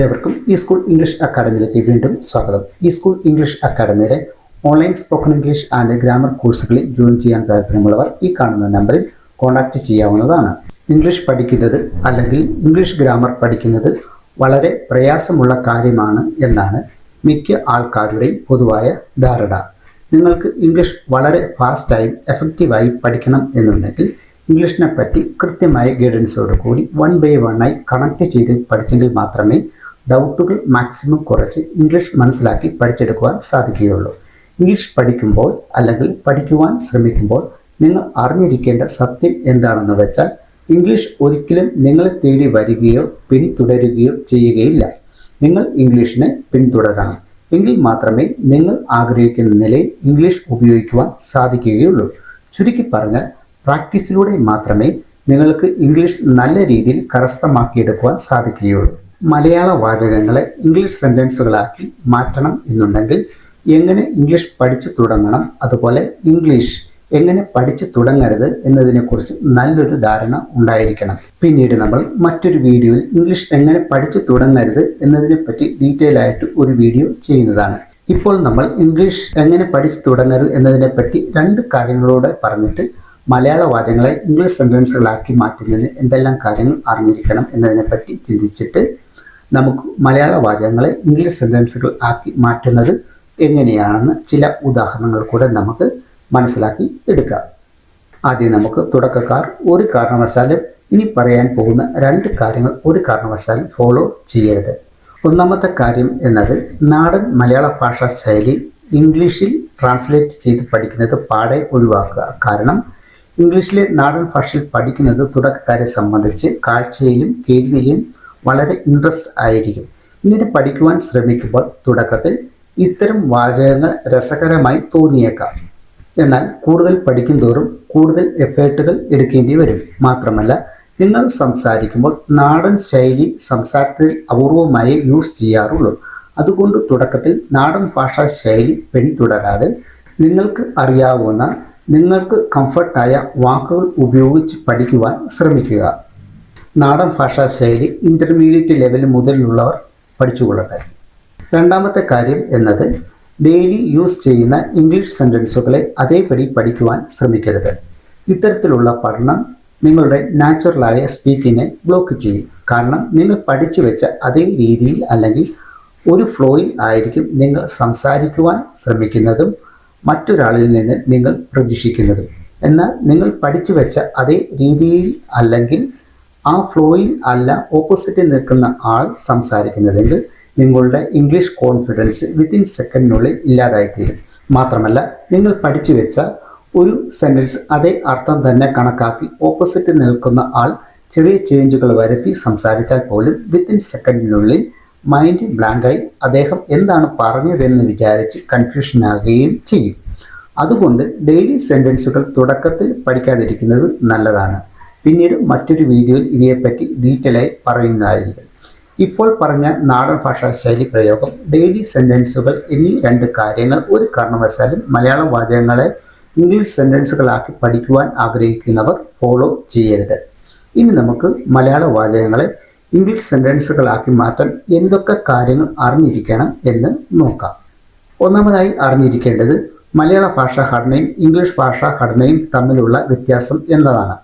ഏവർക്കും ഈ school English അക്കാഡമിയിലേക്ക് വീണ്ടും സ്വാഗതം. ഈ school English അക്കാഡമിയുടെ online spoken English and grammar കോഴ്സുകളിൽ ജോയിൻ ചെയ്യാൻ താല്പര്യമുള്ളവർ ഈ കാണുന്ന നമ്പറിൽ കോൺടാക്റ്റ് ചെയ്യാവുന്നതാണ്. ഇംഗ്ലീഷ് പഠിക്കുന്നത് അല്ലെങ്കിൽ ഇംഗ്ലീഷ് ഗ്രാമർ പഠിക്കുന്നത് വളരെ പ്രയാസമുള്ള കാര്യമാണ് എന്നാണ് മിക്ക ആൾക്കാരുടെയും പൊതുവായ ധാരണ. നിങ്ങൾക്ക് ഇംഗ്ലീഷ് വളരെ ഫാസ്റ്റായും എഫക്റ്റീവായി പഠിക്കണം എന്നുണ്ടെങ്കിൽ ഇംഗ്ലീഷിനെ പറ്റി കൃത്യമായ ഗൈഡൻസോട് കൂടി വൺ ബൈ വണ്ണായി കണക്ട് ചെയ്ത് പഠിച്ചെങ്കിൽ മാത്രമേ ഡൗട്ടുകൾ മാക്സിമം കുറച്ച് ഇംഗ്ലീഷ് മനസ്സിലാക്കി പഠിച്ചെടുക്കുവാൻ സാധിക്കുകയുള്ളൂ. ഇംഗ്ലീഷ് പഠിക്കുമ്പോൾ അല്ലെങ്കിൽ പഠിക്കുവാൻ ശ്രമിക്കുമ്പോൾ നിങ്ങൾ അറിഞ്ഞിരിക്കേണ്ട സത്യം എന്താണെന്ന് വെച്ചാൽ ഇംഗ്ലീഷ് ഒരിക്കലും നിങ്ങളെ തേടി വരികയോ പിന്തുടരുകയോ ചെയ്യുകയില്ല. നിങ്ങൾ ഇംഗ്ലീഷിനെ പിന്തുടരണം. എങ്കിൽ മാത്രമേ നിങ്ങൾ ആഗ്രഹിക്കുന്ന നിലയിൽ ഇംഗ്ലീഷ് ഉപയോഗിക്കുവാൻ സാധിക്കുകയുള്ളൂ. ചുരുക്കി പറഞ്ഞാൽ പ്രാക്ടീസിലൂടെ മാത്രമേ നിങ്ങൾക്ക് ഇംഗ്ലീഷ് നല്ല രീതിയിൽ കരസ്ഥമാക്കിയെടുക്കുവാൻ സാധിക്കുകയുള്ളൂ. മലയാള വാചകങ്ങളെ ഇംഗ്ലീഷ് സെന്റൻസുകളാക്കി മാറ്റണം എന്നുണ്ടെങ്കിൽ എങ്ങനെ ഇംഗ്ലീഷ് പഠിച്ചു തുടങ്ങണം അതുപോലെ ഇംഗ്ലീഷ് എങ്ങനെ പഠിച്ചു തുടങ്ങരുത് എന്നതിനെക്കുറിച്ച് നല്ലൊരു ധാരണ ഉണ്ടായിരിക്കണം. പിന്നീട് നമ്മൾ മറ്റൊരു വീഡിയോയിൽ ഇംഗ്ലീഷ് എങ്ങനെ പഠിച്ചു തുടങ്ങരുത് എന്നതിനെപ്പറ്റി ഡീറ്റെയിൽ ആയിട്ട് ഒരു വീഡിയോ ചെയ്യുന്നതാണ്. ഇപ്പോൾ നമ്മൾ ഇംഗ്ലീഷ് എങ്ങനെ പഠിച്ചു തുടങ്ങരുത് എന്നതിനെപ്പറ്റി രണ്ട് കാര്യങ്ങളോടെ പറഞ്ഞിട്ട് മലയാള വാചകങ്ങളെ ഇംഗ്ലീഷ് സെന്റൻസുകളാക്കി മാറ്റുന്നതിന് എന്തെല്ലാം കാര്യങ്ങൾ അറിഞ്ഞിരിക്കണം എന്നതിനെപ്പറ്റി ചിന്തിച്ചിട്ട് നമുക്ക് മലയാള വാചകങ്ങളെ ഇംഗ്ലീഷ് സെന്റൻസുകൾ ആക്കി മാറ്റുന്നത് എങ്ങനെയാണെന്ന് ചില ഉദാഹരണങ്ങൾ കൂടെ നമുക്ക് മനസ്സിലാക്കി എടുക്കാം. ആദ്യം നമുക്ക് തുടക്കക്കാർ ഒരു കാരണവശാലും ഇനി പറയാൻ പോകുന്ന രണ്ട് കാര്യങ്ങൾ ഒരു കാരണവശാലും ഫോളോ ചെയ്യരുത്. ഒന്നാമത്തെ കാര്യം എന്നത് നാടൻ മലയാള ഭാഷാ ശൈലി ഇംഗ്ലീഷിൽ ട്രാൻസ്ലേറ്റ് ചെയ്ത് പഠിക്കുന്നത് പാടെ ഒഴിവാക്കുക. കാരണം ഇംഗ്ലീഷിലെ നാടൻ ഭാഷയിൽ പഠിക്കുന്നത് തുടക്കക്കാരെ സംബന്ധിച്ച് കാഴ്ചയിലും കേൾവിയിലും വളരെ ഇൻട്രസ്റ്റ് ആയിരിക്കും. ഇങ്ങനെ പഠിക്കുവാൻ ശ്രമിക്കുമ്പോൾ തുടക്കത്തിൽ ഇത്തരം വാചകങ്ങൾ രസകരമായി തോന്നിയേക്കാം. എന്നാൽ കൂടുതൽ പഠിക്കും തോറും കൂടുതൽ എഫേർട്ടുകൾ എടുക്കേണ്ടി വരും. മാത്രമല്ല നിങ്ങൾ സംസാരിക്കുമ്പോൾ നാടൻ ശൈലി സംസാരത്തിൽ അപൂർവമായി യൂസ് ചെയ്യാറുള്ളൂ. അതുകൊണ്ട് തുടക്കത്തിൽ നാടൻ ഭാഷാ ശൈലി പിന്തുടരാതെ നിങ്ങൾക്ക് അറിയാവുന്ന നിങ്ങൾക്ക് കംഫർട്ടായ വാക്കുകൾ ഉപയോഗിച്ച് പഠിക്കുവാൻ ശ്രമിക്കുക. നാടൻ ഭാഷാ ശൈലി ഇന്റർമീഡിയറ്റ് ലെവൽ മുതലുള്ളവർ പഠിച്ചുകൊള്ളട്ടെ. രണ്ടാമത്തെ കാര്യം എന്നത് ഡെയിലി യൂസ് ചെയ്യുന്ന ഇംഗ്ലീഷ് സെന്റൻസുകളെ അതേപടി പഠിക്കുവാൻ ശ്രമിക്കരുത്. ഇത്തരത്തിലുള്ള പഠനം നിങ്ങളുടെ നാച്ചുറലായ സ്പീക്കിനെ ബ്ലോക്ക് ചെയ്യും. കാരണം നിങ്ങൾ പഠിച്ചു വെച്ച അതേ രീതിയിൽ അല്ലെങ്കിൽ ഒരു ഫ്ലോയിൽ ആയിരിക്കും നിങ്ങൾ സംസാരിക്കുവാൻ ശ്രമിക്കുന്നതും മറ്റൊരാളിൽ നിന്ന് നിങ്ങൾ പ്രതീക്ഷിക്കുന്നതും. എന്നാൽ നിങ്ങൾ പഠിച്ചു വെച്ച അതേ രീതിയിൽ അല്ലെങ്കിൽ ആ ഫ്ലോയിൽ അല്ല ഓപ്പോസിറ്റിൽ നിൽക്കുന്ന ആൾ സംസാരിക്കുന്നതെങ്കിൽ നിങ്ങളുടെ ഇംഗ്ലീഷ് കോൺഫിഡൻസ് വിത്തിൻ സെക്കൻഡിനുള്ളിൽ ഇല്ലാതായിത്തീരും. മാത്രമല്ല നിങ്ങൾ പഠിച്ചു വെച്ച ഒരു സെന്റൻസ് അതേ അർത്ഥം തന്നെ കണക്കാക്കി ഓപ്പോസിറ്റ് നിൽക്കുന്ന ആൾ ചെറിയ ചേഞ്ചുകൾ വരുത്തി സംസാരിച്ചാൽ പോലും വിത്തിൻ സെക്കൻഡിനുള്ളിൽ മൈൻഡ് ബ്ലാങ്കായി അദ്ദേഹം എന്താണ് പറഞ്ഞതെന്ന് വിചാരിച്ച് കൺഫ്യൂഷൻ കൺഫ്യൂഷനാകുകയും ചെയ്യും. അതുകൊണ്ട് ഡെയിലി സെന്റൻസുകൾ തുടക്കത്തിൽ പഠിക്കാതിരിക്കുന്നത് നല്ലതാണ്. പിന്നീട് മറ്റൊരു വീഡിയോയിൽ ഇവയെപ്പറ്റി ഡീറ്റെയിലായി പറയുന്നതായിരിക്കും. ഇപ്പോൾ പറഞ്ഞ നാടൻ ഭാഷാ ശൈലി പ്രയോഗം ഡെയിലി സെന്റൻസുകൾ എന്നീ രണ്ട് കാര്യങ്ങൾ ഒരു കാരണവശാലും മലയാള വാചകങ്ങളെ ഇംഗ്ലീഷ് സെന്റൻസുകളാക്കി പഠിക്കുവാൻ ആഗ്രഹിക്കുന്നവർ ഫോളോ ചെയ്യരുത്. ഇനി നമുക്ക് മലയാള വാചകങ്ങളെ ഇംഗ്ലീഷ് സെന്റൻസുകളാക്കി മാറ്റാൻ എന്തൊക്കെ കാര്യങ്ങൾ അറിഞ്ഞിരിക്കണം എന്ന് നോക്കാം. ഒന്നാമതായി അറിഞ്ഞിരിക്കേണ്ടത് മലയാള ഭാഷാ ഘടനയും ഇംഗ്ലീഷ് ഭാഷാ ഘടനയും തമ്മിലുള്ള വ്യത്യാസം എന്നതാണ്.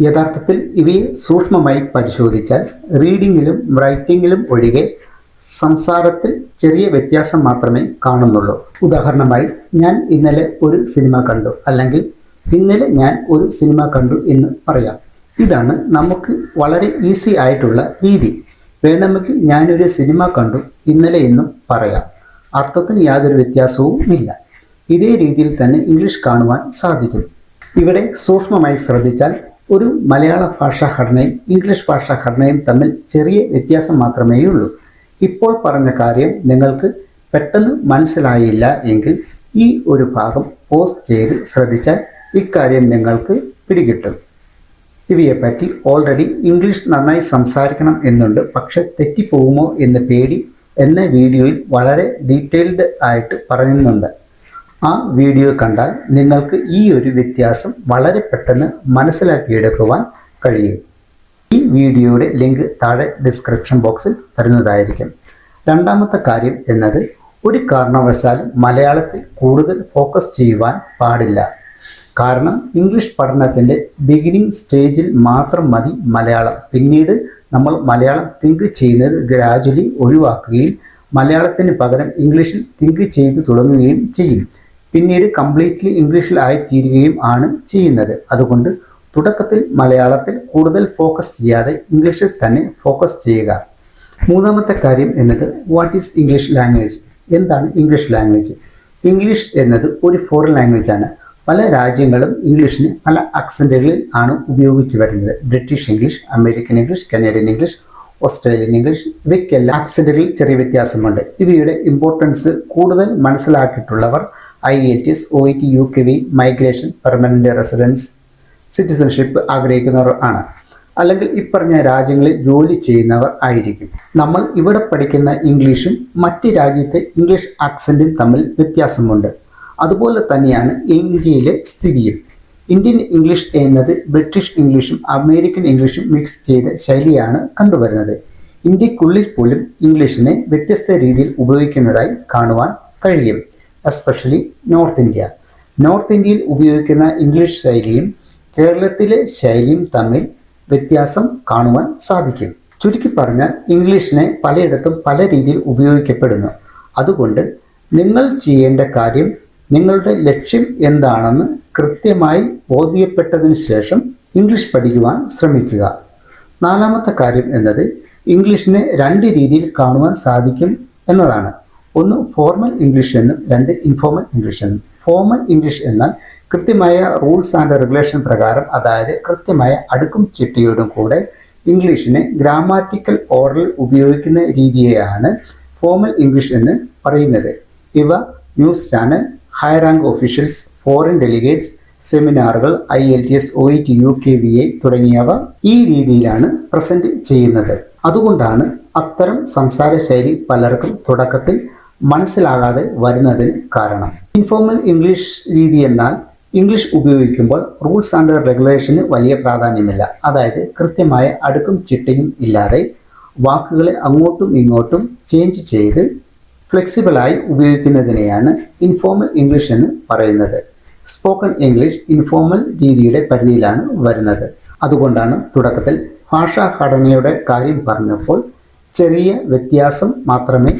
യഥാർത്ഥത്തിൽ ഇവയെ സൂക്ഷ്മമായി പരിശോധിച്ചാൽ റീഡിങ്ങിലും റൈറ്റിങ്ങിലും ഒഴികെ സംസാരത്തിൽ ചെറിയ വ്യത്യാസം മാത്രമേ കാണുന്നുള്ളൂ. ഉദാഹരണമായി ഞാൻ ഇന്നലെ ഒരു സിനിമ കണ്ടു അല്ലെങ്കിൽ ഇന്നലെ ഞാൻ ഒരു സിനിമ കണ്ടു എന്ന് പറയാം. ഇതാണ് നമുക്ക് വളരെ ഈസി ആയിട്ടുള്ള രീതി. വേണമെങ്കിൽ ഞാനൊരു സിനിമ കണ്ടു ഇന്നലെ എന്നും പറയാം. അർത്ഥത്തിന് യാതൊരു വ്യത്യാസവും ഇല്ല. ഇതേ രീതിയിൽ തന്നെ ഇംഗ്ലീഷ് കാണുവാൻ സാധിക്കും. ഇവിടെ സൂക്ഷ്മമായി ശ്രദ്ധിച്ചാൽ ഒരു മലയാള ഭാഷാ ഘടനയും ഇംഗ്ലീഷ് ഭാഷാ ഘടനയും തമ്മിൽ ചെറിയ വ്യത്യാസം മാത്രമേ ഉള്ളൂ. ഇപ്പോൾ പറഞ്ഞ കാര്യം നിങ്ങൾക്ക് പെട്ടെന്ന് മനസ്സിലായില്ല എങ്കിൽ ഈ ഒരു ഭാഗം പോസ്റ്റ് ചെയ്ത് ശ്രദ്ധിച്ചാൽ ഇക്കാര്യം നിങ്ങൾക്ക് പിടികിട്ടും. ഇവയെപ്പറ്റി ഓൾറെഡി ഇംഗ്ലീഷ് നന്നായി സംസാരിക്കണം എന്നുണ്ട്. പക്ഷെ തെറ്റിപ്പോകുമോ എന്ന് പേടി എന്ന വീഡിയോയിൽ വളരെ ഡീറ്റെയിൽഡ് ആയിട്ട് പറയുന്നുണ്ട് ആ വീഡിയോ കണ്ടാൽ നിങ്ങൾക്ക് ഈ ഒരു വ്യത്യാസം വളരെ പെട്ടെന്ന് മനസ്സിലാക്കിയെടുക്കുവാൻ കഴിയും. ഈ വീഡിയോയുടെ ലിങ്ക് താഴെ ഡിസ്ക്രിപ്ഷൻ ബോക്സിൽ തരുന്നതായിരിക്കും. രണ്ടാമത്തെ കാര്യം എന്നത് ഒരു കാരണവശാലും മലയാളത്തിൽ കൂടുതൽ ഫോക്കസ് ചെയ്യുവാൻ പാടില്ല. കാരണം ഇംഗ്ലീഷ് പഠനത്തിന്റെ ബിഗിനിങ് സ്റ്റേജിൽ മാത്രം മതി മലയാളം. പിന്നീട് നമ്മൾ മലയാളം തിങ്ക് ചെയ്യുന്നത് ഗ്രാജുവലി ഒഴിവാക്കുകയും മലയാളത്തിന് പകരം ഇംഗ്ലീഷിൽ തിങ്ക് ചെയ്തു തുടങ്ങുകയും ചെയ്യും. പിന്നീട് കംപ്ലീറ്റ്ലി ഇംഗ്ലീഷിലായി തീരുകയും ആണ് ചെയ്യുന്നത്. അതുകൊണ്ട് തുടക്കത്തിൽ മലയാളത്തിൽ കൂടുതൽ ഫോക്കസ് ചെയ്യാതെ ഇംഗ്ലീഷിൽ തന്നെ ഫോക്കസ് ചെയ്യുക. മൂന്നാമത്തെ കാര്യം എന്നത് വാട്ട് ഈസ് ഇംഗ്ലീഷ് ലാംഗ്വേജ് എന്താണ് ഇംഗ്ലീഷ് ലാംഗ്വേജ് ഇംഗ്ലീഷ് എന്നത് ഒരു ഫോറിൻ ലാംഗ്വേജ് ആണ്. പല രാജ്യങ്ങളും ഇംഗ്ലീഷിന് പല അക്സന്റുകളിൽ ആണ് ഉപയോഗിച്ച് വരുന്നത്. British English American English Canadian English Australian English ഇവയ്ക്കെല്ലാം ആക്സന്റുകളിൽ ചെറിയ വ്യത്യാസമുണ്ട്. ഇവയുടെ ഇമ്പോർട്ടൻസ് കൂടുതൽ മനസ്സിലാക്കിയിട്ടുള്ളവർ I L T S O E T U K V migration permanent residence citizenship ആഗ്രഹിക്കുന്നവർ ആണ്. അല്ലെങ്കിൽ ഇപ്പറഞ്ഞ രാജ്യങ്ങളിൽ ജോലി ചെയ്യുന്നവർ ആയിരിക്കും. നമ്മൾ ഇവിടെ പഠിക്കുന്ന ഇംഗ്ലീഷും മറ്റ് രാജ്യത്തെ ഇംഗ്ലീഷ് ആക്സന്റും തമ്മിൽ വ്യത്യാസമുണ്ട്. അതുപോലെ തന്നെയാണ് ഇന്ത്യയിലെ സ്ഥിതിയും. ഇന്ത്യൻ ഇംഗ്ലീഷ് എന്നത് ബ്രിട്ടീഷ് ഇംഗ്ലീഷും അമേരിക്കൻ ഇംഗ്ലീഷും മിക്സ് ചെയ്ത ശൈലിയാണ് കണ്ടുവരുന്നത്. ഇന്ത്യക്കുള്ളിൽ പോലും ഇംഗ്ലീഷിനെ വ്യത്യസ്ത രീതിയിൽ ഉപയോഗിക്കുന്നതായി കാണുവാൻ കഴിയും. എസ്പെഷ്യലി നോർത്ത് ഇന്ത്യ നോർത്ത് ഇന്ത്യയിൽ ഉപയോഗിക്കുന്ന ഇംഗ്ലീഷ് ശൈലിയും കേരളത്തിലെ ശൈലിയും തമ്മിൽ വ്യത്യാസം കാണുവാൻ സാധിക്കും. ചുരുക്കി പറഞ്ഞാൽ ഇംഗ്ലീഷിനെ പലയിടത്തും പല രീതിയിൽ ഉപയോഗിക്കപ്പെടുന്നു. അതുകൊണ്ട് നിങ്ങൾ ചെയ്യേണ്ട കാര്യം നിങ്ങളുടെ ലക്ഷ്യം എന്താണെന്ന് കൃത്യമായി ബോധ്യപ്പെട്ടതിന് ശേഷം ഇംഗ്ലീഷ് പഠിക്കുവാൻ ശ്രമിക്കുക. നാലാമത്തെ കാര്യം എന്നത് ഇംഗ്ലീഷിനെ രണ്ട് രീതിയിൽ കാണുവാൻ സാധിക്കും എന്നതാണ്. ഒന്ന് ഫോർമൽ ഇംഗ്ലീഷ് എന്നും രണ്ട് ഇൻഫോർമൽ ഇംഗ്ലീഷ് എന്നും. ഫോർമൽ ഇംഗ്ലീഷ് എന്നാൽ കൃത്യമായ റൂൾസ് ആൻഡ് റെഗുലേഷൻ പ്രകാരം അതായത് കൃത്യമായ അടുക്കും ചിട്ടയോടും കൂടെ ഇംഗ്ലീഷിനെ ഗ്രാമാറ്റിക്കൽ ഓർഡറിൽ ഉപയോഗിക്കുന്ന രീതിയെയാണ് ഫോർമൽ ഇംഗ്ലീഷ് എന്ന് പറയുന്നത്. ഇവ news channel high rank officials foreign delegates സെമിനാറുകൾ I L T S O E T U K V A തുടങ്ങിയവ ഈ രീതിയിലാണ് പ്രസന്റ് ചെയ്യുന്നത്. അതുകൊണ്ടാണ് അത്തരം സംസാര ശൈലി പലർക്കും തുടക്കത്തിൽ മനസ്സിലാകാതെ വരുന്നതിന് കാരണം. ഇൻഫോർമൽ ഇംഗ്ലീഷ് രീതി എന്നാൽ ഇംഗ്ലീഷ് ഉപയോഗിക്കുമ്പോൾ റൂൾസ് ആൻഡ് റെഗുലേഷന് വലിയ പ്രാധാന്യമില്ല. അതായത് കൃത്യമായ അടുക്കും ചിട്ടയും ഇല്ലാതെ വാക്കുകളെ അങ്ങോട്ടും ഇങ്ങോട്ടും ചേഞ്ച് ചെയ്ത് ഫ്ലെക്സിബിളായി ഉപയോഗിക്കുന്നതിനെയാണ് ഇൻഫോർമൽ ഇംഗ്ലീഷ് എന്ന് പറയുന്നത്. സ്പോക്കൺ ഇംഗ്ലീഷ് ഇൻഫോർമൽ രീതിയുടെ പരിധിയിലാണ് വരുന്നത്. അതുകൊണ്ടാണ് തുടക്കത്തിൽ ഭാഷാ ഭാഷാഘടനയുടെ കാര്യം പറഞ്ഞപ്പോൾ ചെറിയ വ്യത്യാസം മാത്രമേ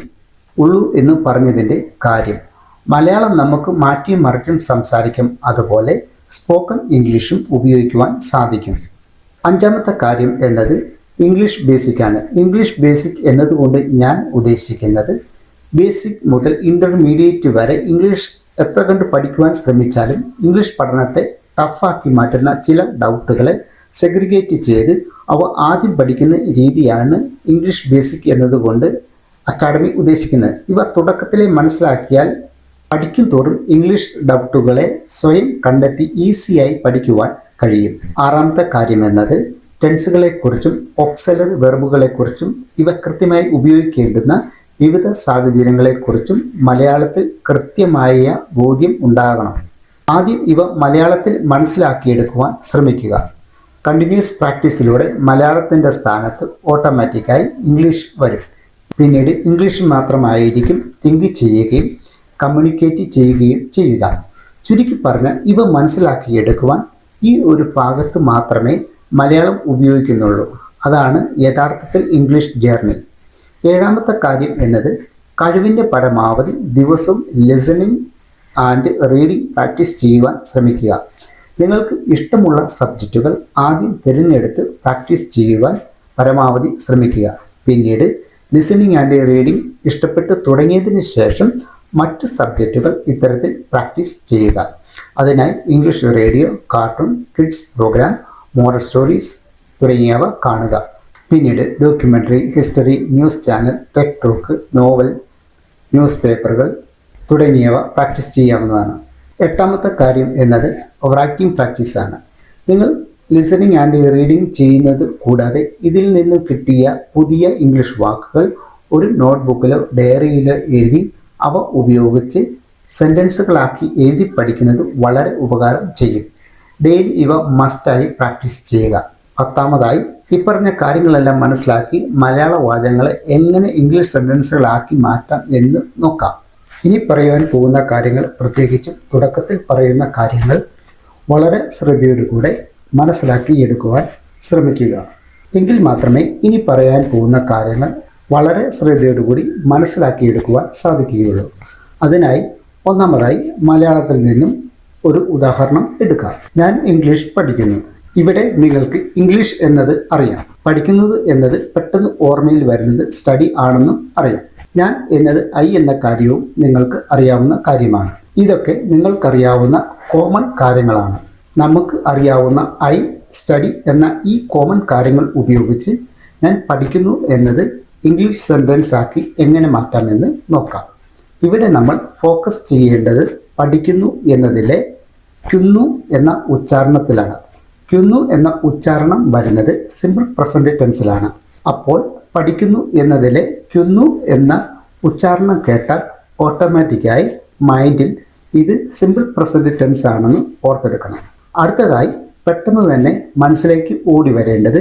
ഉള്ളൂ എന്ന് പറഞ്ഞതിന്റെ കാര്യം. മലയാളം നമുക്ക് മാറ്റിയും മറിച്ചും സംസാരിക്കും. അതുപോലെ സ്പോക്കൺ ഇംഗ്ലീഷും ഉപയോഗിക്കുവാൻ സാധിക്കും. അഞ്ചാമത്തെ കാര്യം എന്നത് ഇംഗ്ലീഷ് ബേസിക് ആണ്. ഇംഗ്ലീഷ് ബേസിക് എന്നതുകൊണ്ട് ഞാൻ ഉദ്ദേശിക്കുന്നത് ബേസിക് മുതൽ ഇന്റർമീഡിയറ്റ് വരെ ഇംഗ്ലീഷ് എത്ര കണ്ട് പഠിക്കുവാൻ ശ്രമിച്ചാലും ഇംഗ്ലീഷ് പഠനത്തെ ടഫാക്കി മാറ്റുന്ന ചില ഡൗട്ടുകളെ സെഗ്രിഗേറ്റ് ചെയ്ത് അവ ആദ്യം പഠിക്കുന്ന രീതിയാണ് ഇംഗ്ലീഷ് ബേസിക് എന്നതുകൊണ്ട് അക്കാഡമി ഉദ്ദേശിക്കുന്നത്. ഇവ തുടക്കത്തിലെ മനസ്സിലാക്കിയാൽ പഠിക്കും തോറും ഇംഗ്ലീഷ് ഡൗട്ടുകളെ സ്വയം കണ്ടെത്തി ഈസിയായി പഠിക്കുവാൻ കഴിയും. ആറാമത്തെ കാര്യം എന്നത് ടെൻസുകളെക്കുറിച്ചും ഓക്സലറി വെർബുകളെക്കുറിച്ചും ഇവ കൃത്യമായി ഉപയോഗിക്കേണ്ടുന്ന വിവിധ സാഹചര്യങ്ങളെക്കുറിച്ചും മലയാളത്തിൽ കൃത്യമായ ബോധ്യം ഉണ്ടാകണം. ആദ്യം ഇവ മലയാളത്തിൽ മനസ്സിലാക്കിയെടുക്കുവാൻ ശ്രമിക്കുക. കണ്ടിന്യൂസ് പ്രാക്ടീസിലൂടെ മലയാളത്തിന്റെ സ്ഥാനത്ത് ഓട്ടോമാറ്റിക്കായി ഇംഗ്ലീഷ് വരും. പിന്നീട് ഇംഗ്ലീഷ് മാത്രമായിരിക്കും തിങ്ക് ചെയ്യുകയും കമ്മ്യൂണിക്കേറ്റ് ചെയ്യുകയും ചെയ്യുക. ചുരുക്കി പറഞ്ഞാൽ ഇവ മനസ്സിലാക്കിയെടുക്കുവാൻ ഈ ഒരു ഭാഗത്ത് മാത്രമേ മലയാളം ഉപയോഗിക്കുന്നുള്ളൂ. അതാണ് യഥാർത്ഥത്തിൽ ഇംഗ്ലീഷ് ജേർണി ഏഴാമത്തെ കാര്യം എന്നത് കഴിവിന്റെ പരമാവധി ദിവസവും ലിസണിങ് ആൻഡ് റീഡിംഗ് പ്രാക്ടീസ് ചെയ്യുവാൻ ശ്രമിക്കുക. നിങ്ങൾക്ക് ഇഷ്ടമുള്ള സബ്ജക്റ്റുകൾ ആദ്യം തിരഞ്ഞെടുത്ത് പ്രാക്ടീസ് ചെയ്യുവാൻ പരമാവധി ശ്രമിക്കുക. പിന്നീട് ലിസണിങ് ആൻഡ് റീഡിംഗ് ഇഷ്ടപ്പെട്ട് തുടങ്ങിയതിന് ശേഷം മറ്റ് സബ്ജക്റ്റുകൾ ഇത്തരത്തിൽ പ്രാക്ടീസ് ചെയ്യുക. അതിനായി English radio cartoon kids programme moral stories തുടങ്ങിയവ കാണുക. പിന്നീട് documentary history news channel tech talk novel news പേപ്പറുകൾ തുടങ്ങിയവ പ്രാക്ടീസ് ചെയ്യാവുന്നതാണ്. എട്ടാമത്തെ കാര്യം എന്നത് റൈറ്റിംഗ് പ്രാക്ടീസാണ് നിങ്ങൾ ലിസണിങ് ആൻഡ് റീഡിംഗ് ചെയ്യുന്നത് കൂടാതെ ഇതിൽ നിന്നും കിട്ടിയ പുതിയ ഇംഗ്ലീഷ് വാക്കുകൾ ഒരു നോട്ട്ബുക്കിലോ ഡയറിയിലോ എഴുതി അവ ഉപയോഗിച്ച് സെന്റൻസുകളാക്കി എഴുതി പഠിക്കുന്നത് വളരെ ഉപകാരം ചെയ്യും. ഡെയിലി ഇവ മസ്റ്റായി പ്രാക്ടീസ് ചെയ്യുക. പത്താമതായി ഇപ്പറഞ്ഞ കാര്യങ്ങളെല്ലാം മനസ്സിലാക്കി മലയാള വാചകങ്ങളെ എങ്ങനെ ഇംഗ്ലീഷ് സെന്റൻസുകളാക്കി മാറ്റാം എന്ന് നോക്കാം. ഇനി പറയുവാൻ പോകുന്ന കാര്യങ്ങൾ പ്രത്യേകിച്ചും തുടക്കത്തിൽ പറയുന്ന കാര്യങ്ങൾ വളരെ ശ്രദ്ധയോടു മനസ്സിലാക്കി എടുക്കുവാൻ ശ്രമിക്കുക. എങ്കിൽ മാത്രമേ ഇനി പറയാൻ പോകുന്ന കാര്യങ്ങൾ വളരെ ശ്രദ്ധയോടുകൂടി മനസ്സിലാക്കിയെടുക്കുവാൻ സാധിക്കുകയുള്ളൂ. അതിനായി ഒന്നാമതായി മലയാളത്തിൽ നിന്നും ഒരു ഉദാഹരണം എടുക്കാം. ഞാൻ ഇംഗ്ലീഷ് പഠിക്കുന്നു. ഇവിടെ നിങ്ങൾക്ക് ഇംഗ്ലീഷ് എന്നത് അറിയാം. പഠിക്കുന്നത് എന്നത് പെട്ടെന്ന് ഓർമ്മയിൽ വരുന്നത് സ്റ്റഡി ആണെന്നും അറിയാം. ഞാൻ എന്നത് ഐ എന്ന കാര്യവും നിങ്ങൾക്ക് അറിയാവുന്ന കാര്യമാണ്. ഇതൊക്കെ നിങ്ങൾക്കറിയാവുന്ന കോമൺ കാര്യങ്ങളാണ്. നമുക്ക് അറിയാവുന്ന ഐ സ്റ്റഡി എന്ന ഈ കോമൺ കാര്യങ്ങൾ ഉപയോഗിച്ച് ഞാൻ പഠിക്കുന്നു എന്നത് ഇംഗ്ലീഷ് സെന്റൻസ് ആക്കി എങ്ങനെ മാറ്റാമെന്ന് നോക്കാം. ഇവിടെ നമ്മൾ ഫോക്കസ് ചെയ്യേണ്ടത് പഠിക്കുന്നു എന്നതിലെ ക്യുന്നു എന്ന ഉച്ചാരണത്തിലാണ്. ക്യുന്നു എന്ന ഉച്ചാരണം വരുന്നത് സിമ്പിൾ പ്രസന്റ് ടെൻസിലാണ്. അപ്പോൾ പഠിക്കുന്നു എന്നതിലെ ക്യുന്നു എന്ന ഉച്ചാരണം കേട്ടാൽ ഓട്ടോമാറ്റിക്കായി മൈൻഡിൽ ഇത് സിമ്പിൾ പ്രസന്റ് ടെൻസ് ആണെന്ന് ഓർത്തെടുക്കണം. അടുത്തതായി പെട്ടെന്ന് തന്നെ മനസ്സിലേക്ക് ഓടി വരേണ്ടത്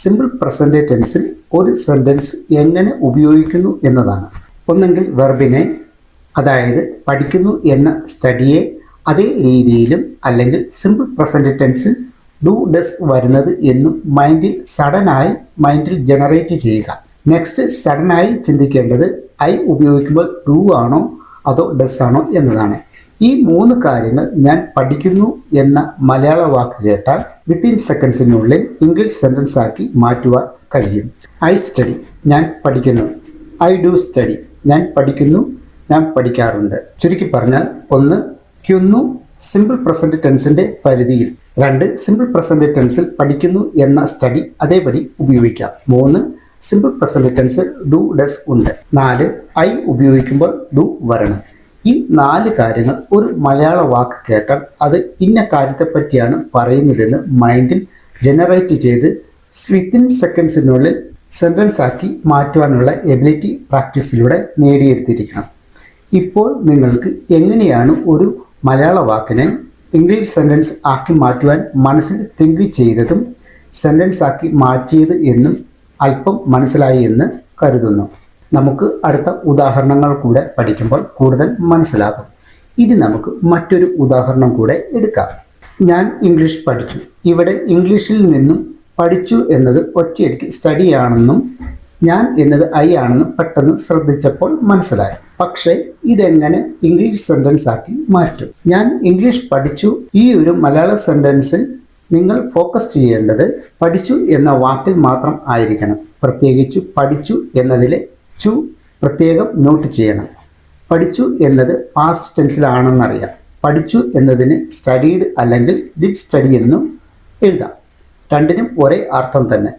സിമ്പിൾ പ്രസന്റ് ടെൻസിൽ ഒരു സെന്റൻസ് എങ്ങനെ ഉപയോഗിക്കുന്നു എന്നതാണ്. ഒന്നെങ്കിൽ വെർബിനെ അതായത് പഠിക്കുന്നു എന്ന സ്റ്റഡിയെ അതേ രീതിയിലും അല്ലെങ്കിൽ സിമ്പിൾ പ്രസന്റ് ടെൻസിൽ ഡു ഡസ് വരുന്നത് എന്നും മൈൻഡിൽ സഡനായി മൈൻഡിൽ ജനറേറ്റ് ചെയ്യുക. നെക്സ്റ്റ് സഡനായി ചിന്തിക്കേണ്ടത് ഐ ഉപയോഗിക്കുമ്പോൾ ഡു ആണോ അതോ ഡസ് ആണോ എന്നതാണ്. ഈ മൂന്ന് കാര്യങ്ങൾ ഞാൻ പഠിക്കുന്നു എന്ന മലയാള വാക്ക് കേട്ടാൽ വിത്തിൻ സെക്കൻഡ്സിനുള്ളിൽ ഇംഗ്ലീഷ് സെന്റൻസ് ആക്കി മാറ്റുവാൻ കഴിയും. ഐ സ്റ്റഡി ഞാൻ പഠിക്കുന്നു. ഐ ഡു സ്റ്റഡി ഞാൻ പഠിക്കുന്നു ഞാൻ പഠിക്കാറുണ്ട്. ചുരുക്കി പറഞ്ഞാൽ ഒന്ന് ക്യുന്നു സിമ്പിൾ പ്രസന്റ് ടെൻസിന്റെ പരിധിയിൽ. രണ്ട് സിമ്പിൾ പ്രസന്റ് ടെൻസിൽ പഠിക്കുന്നു എന്ന സ്റ്റഡി അതേപടി ഉപയോഗിക്കാം. മൂന്ന് സിമ്പിൾ പ്രസന്റ് ടെൻസിൽ ഡു ഡസ് ഉണ്ട്. നാല് ഐ ഉപയോഗിക്കുമ്പോൾ ഡു വരണം. ഈ നാല് കാര്യങ്ങൾ ഒരു മലയാള വാക്ക് കേട്ടാൽ അത് ഇന്ന കാര്യത്തെ പറ്റിയാണ് പറയുന്നതെന്ന് മൈൻഡിൽ ജനറേറ്റ് ചെയ്ത് വിത്തിൻ സെക്കൻഡ്സിനുള്ളിൽ സെന്റൻസ് ആക്കി മാറ്റുവാനുള്ള എബിലിറ്റി പ്രാക്ടീസിലൂടെ നേടിയെടുത്തിരിക്കണം. ഇപ്പോൾ നിങ്ങൾക്ക് എങ്ങനെയാണ് ഒരു മലയാള വാക്കിനെ ഇംഗ്ലീഷ് സെന്റൻസ് ആക്കി മാറ്റുവാൻ മനസ്സിൽ തിങ്ക് ചെയ്തതും സെന്റൻസ് ആക്കി മാറ്റിയത് എന്നും അല്പം മനസ്സിലായി എന്ന് കരുതുന്നു. നമുക്ക് അടുത്ത ഉദാഹരണങ്ങൾ കൂടെ പഠിക്കുമ്പോൾ കൂടുതൽ മനസ്സിലാകും. ഇനി നമുക്ക് മറ്റൊരു ഉദാഹരണം കൂടെ എടുക്കാം. ഞാൻ ഇംഗ്ലീഷ് പഠിച്ചു. ഇവിടെ ഇംഗ്ലീഷിൽ നിന്നും പഠിച്ചു എന്നത് ഒറ്റയടിക്ക് സ്റ്റഡി ആണെന്നും ഞാൻ എന്നത് ഐ ആണെന്നും പെട്ടെന്ന് ശ്രദ്ധിച്ചപ്പോൾ മനസ്സിലായി. പക്ഷേ ഇതെങ്ങനെ ഇംഗ്ലീഷ് സെന്റൻസ് ആക്കി മാറ്റും? ഞാൻ ഇംഗ്ലീഷ് പഠിച്ചു. ഈ ഒരു മലയാള സെന്റൻസിൽ നിങ്ങൾ ഫോക്കസ് ചെയ്യേണ്ടത് പഠിച്ചു എന്ന വാക്കിൽ മാത്രം ആയിരിക്കണം. പ്രത്യേകിച്ച് പഠിച്ചു എന്നതിലെ ചു പ്രത്യേകം നോട്ട് ചെയ്യണം. പഠിച്ചു എന്നത് പാസ്റ്റ് ടെൻസിലാണെന്നറിയാം പഠിച്ചു എന്നതിന് സ്റ്റഡീഡ് അല്ലെങ്കിൽ ഡിഡ് സ്റ്റഡി എന്നും എഴുതാം. രണ്ടിനും ഒരേ അർത്ഥം തന്നെ.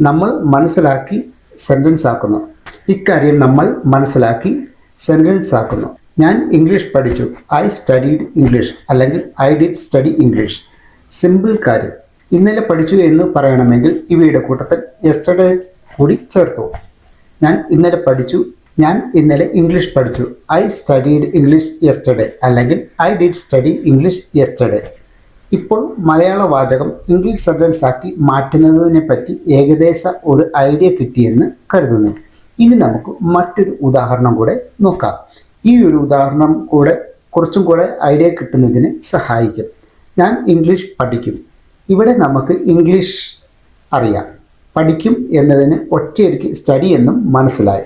നമ്മൾ മനസ്സിലാക്കി സെന്റൻസ് ആക്കുന്നു. ഇക്കാര്യം നമ്മൾ മനസ്സിലാക്കി സെന്റൻസ് ആക്കുന്നു. ഞാൻ ഇംഗ്ലീഷ് പഠിച്ചു. ഐ സ്റ്റഡീഡ് ഇംഗ്ലീഷ് അല്ലെങ്കിൽ I did study English simple കാര്യം. ഇന്നലെ പഠിച്ചു എന്ന് പറയണമെങ്കിൽ ഇവയുടെ കൂട്ടത്തിൽ യെസ്റ്റർഡേ കൂടി ചേർത്തു. ഞാൻ ഇന്നലെ പഠിച്ചു ഞാൻ ഇന്നലെ ഇംഗ്ലീഷ് പഠിച്ചു. ഐ സ്റ്റഡീഡ് ഇംഗ്ലീഷ് യെസ്റ്റർഡേ അല്ലെങ്കിൽ I did study English yesterday ഇപ്പോൾ മലയാള വാചകം ഇംഗ്ലീഷ് സെന്റൻസ് ആക്കി മാറ്റുന്നതിനെ പറ്റി ഏകദേശ ഒരു ഐഡിയ കിട്ടിയെന്ന് കരുതുന്നു. ഇനി നമുക്ക് മറ്റൊരു ഉദാഹരണം കൂടെ നോക്കാം. ഈ ഒരു ഉദാഹരണം കൂടെ കുറച്ചും കൂടെ ഐഡിയ കിട്ടുന്നതിന് സഹായിക്കും. ഞാൻ ഇംഗ്ലീഷ് പഠിക്കും. ഇവിടെ നമുക്ക് ഇംഗ്ലീഷ് അറിയാം. പഠിക്കും എന്നതിന് ഒറ്റയടിക്ക് സ്റ്റഡി എന്നും മനസ്സിലായി.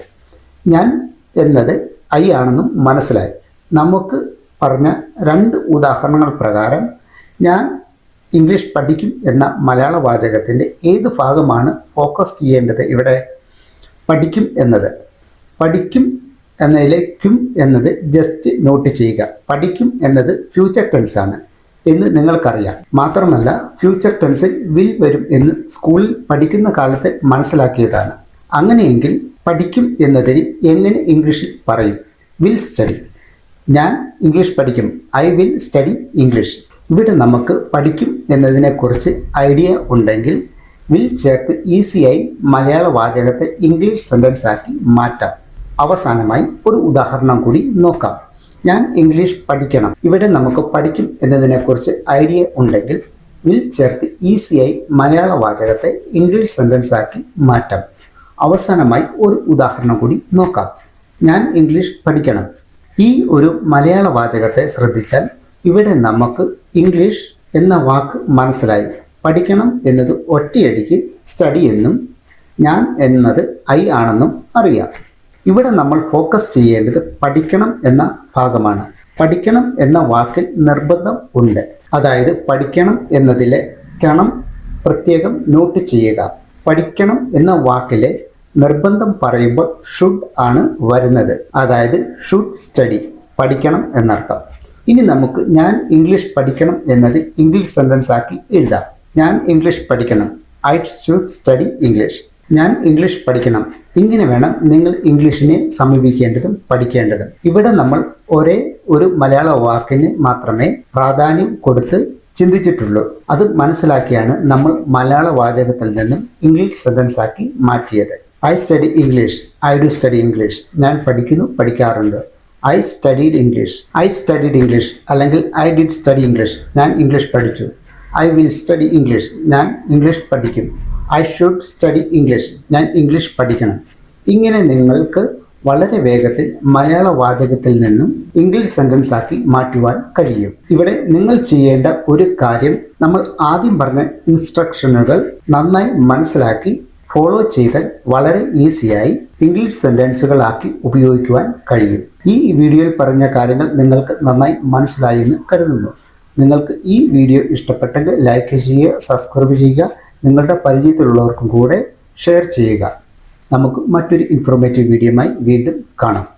ഞാൻ എന്നത് ഐ ആണെന്നും മനസ്സിലായി. നമുക്ക് പറഞ്ഞ രണ്ട് ഉദാഹരണങ്ങൾ പ്രകാരം ഞാൻ ഇംഗ്ലീഷ് പഠിക്കും എന്ന മലയാള വാചകത്തിന്റെ ഏത് ഭാഗമാണ് ഫോക്കസ് ചെയ്യേണ്ടത് ഇവിടെ? പഠിക്കും എന്നത്. പഠിക്കും എന്നതിലെ ക്യും എന്നത് ജസ്റ്റ് നോട്ട് ചെയ്യുക. പഠിക്കും എന്നത് ഫ്യൂച്ചർ ടെൻസ് ആണ്. എന്ന് നിങ്ങൾക്കറിയാം. മാത്രമല്ല ഫ്യൂച്ചർ ടെൻസിൽ വിൽ വരും എന്ന് സ്കൂളിൽ പഠിക്കുന്ന കാലത്ത് മനസ്സിലാക്കിയതാണ്. അങ്ങനെയെങ്കിൽ പഠിക്കും എന്നതിന് എങ്ങനെ ഇംഗ്ലീഷിൽ പറയും? വിൽ സ്റ്റഡി ഞാൻ ഇംഗ്ലീഷ് പഠിക്കും. ഐ വിൽ സ്റ്റഡി ഇംഗ്ലീഷ് ഇവിടെ നമുക്ക് പഠിക്കും എന്നതിനെക്കുറിച്ച് ഐഡിയ ഉണ്ടെങ്കിൽ വിൽ ചേർത്ത് ഈസിയായി മലയാള വാചകത്തെ ഇംഗ്ലീഷ് സെന്റൻസ് ആക്കി മാറ്റാം. അവസാനമായി ഒരു ഉദാഹരണം കൂടി നോക്കാം. ഞാൻ ഇംഗ്ലീഷ് പഠിക്കണം. ഇവിടെ നമുക്ക് പഠിക്കും എന്നതിനെക്കുറിച്ച് ഐഡിയ ഉണ്ടെങ്കിൽ വിൽ ചേർത്ത് ഈസിയായി മലയാള വാചകത്തെ ഇംഗ്ലീഷ് സെന്റൻസ് ആക്കി മാറ്റാം. അവസാനമായി ഒരു ഉദാഹരണം കൂടി നോക്കാം. ഞാൻ ഇംഗ്ലീഷ് പഠിക്കണം. ഈ ഒരു മലയാള വാചകത്തെ ശ്രദ്ധിച്ചാൽ ഇവിടെ നമുക്ക് ഇംഗ്ലീഷ് എന്ന വാക്ക് മനസ്സിലായി. പഠിക്കണം എന്നത് ഒറ്റയടിക്ക് സ്റ്റഡി എന്നും ഞാൻ എന്നത് ഐ ആണെന്നും അറിയാം. ഇവിടെ നമ്മൾ ഫോക്കസ് ചെയ്യേണ്ടത് പഠിക്കണം എന്ന ഭാഗമാണ്. പഠിക്കണം എന്ന വാക്കിൽ നിർബന്ധം ഉണ്ട്. അതായത് പഠിക്കണം എന്നതിലെ കണം പ്രത്യേകം നോട്ട് ചെയ്യുക. പഠിക്കണം എന്ന വാക്കിലെ നിർബന്ധം പറയുമ്പോൾ ഷുഡ് ആണ് വരുന്നത്. അതായത് ഷുഡ് സ്റ്റഡി പഠിക്കണം എന്നർത്ഥം. ഇനി നമുക്ക് ഞാൻ ഇംഗ്ലീഷ് പഠിക്കണം എന്നത് ഇംഗ്ലീഷ് സെന്റൻസ് ആക്കി എഴുതാം. ഞാൻ ഇംഗ്ലീഷ് പഠിക്കണം. ഐ ഷുഡ് സ്റ്റഡി ഇംഗ്ലീഷ് ഞാൻ ഇംഗ്ലീഷ് പഠിക്കണം. ഇങ്ങനെ വേണം നിങ്ങൾ ഇംഗ്ലീഷിനെ സമീപിക്കേണ്ടതും പഠിക്കേണ്ടതും. ഇവിടെ നമ്മൾ ഒരേ ഒരു മലയാള വാക്കിന് മാത്രമേ പ്രാധാന്യം കൊടുത്ത് ചിന്തിച്ചിട്ടുള്ളൂ. അത് മനസ്സിലാക്കിയാണ് നമ്മൾ മലയാള വാചകത്തിൽ നിന്നും ഇംഗ്ലീഷ് സെന്റൻസ് ആക്കി മാറ്റിയത്. I study English I do study English ഞാൻ പഠിക്കുന്നു പഠിക്കാറുണ്ട്. I studied English I studied English അല്ലെങ്കിൽ ഐ ഡിഡ് സ്റ്റഡി ഇംഗ്ലീഷ് ഞാൻ ഇംഗ്ലീഷ് പഠിച്ചു. ഐ വിൽ സ്റ്റഡി ഇംഗ്ലീഷ് ഞാൻ ഇംഗ്ലീഷ് പഠിക്കും. ഐ ഷുഡ് സ്റ്റഡി ഇംഗ്ലീഷ് ഞാൻ ഇംഗ്ലീഷ് പഠിക്കണം. ഇങ്ങനെ നിങ്ങൾക്ക് വളരെ വേഗത്തിൽ മലയാള വാചകത്തിൽ നിന്നും ഇംഗ്ലീഷ് സെന്റൻസ് ആക്കി മാറ്റുവാൻ കഴിയും. ഇവിടെ നിങ്ങൾ ചെയ്യേണ്ട ഒരു കാര്യം നമ്മൾ ആദ്യം പറഞ്ഞ ഇൻസ്ട്രക്ഷനുകൾ നന്നായി മനസ്സിലാക്കി ഫോളോ ചെയ്താൽ വളരെ ഈസിയായി ഇംഗ്ലീഷ് സെന്റൻസുകളാക്കി ഉപയോഗിക്കുവാൻ കഴിയും. ഈ വീഡിയോയിൽ പറഞ്ഞ കാര്യങ്ങൾ നിങ്ങൾക്ക് നന്നായി മനസ്സിലായി എന്ന് കരുതുന്നു. നിങ്ങൾക്ക് ഈ വീഡിയോ ഇഷ്ടപ്പെട്ടെങ്കിൽ ലൈക്ക് ചെയ്യുക സബ്സ്ക്രൈബ് ചെയ്യുക നിങ്ങളുടെ പരിചയത്തിലുള്ളവർക്കും കൂടെ ഷെയർ ചെയ്യുക. നമുക്ക് മറ്റൊരു ഇൻഫോർമേറ്റീവ് വീഡിയോയുമായി വീണ്ടും കാണാം.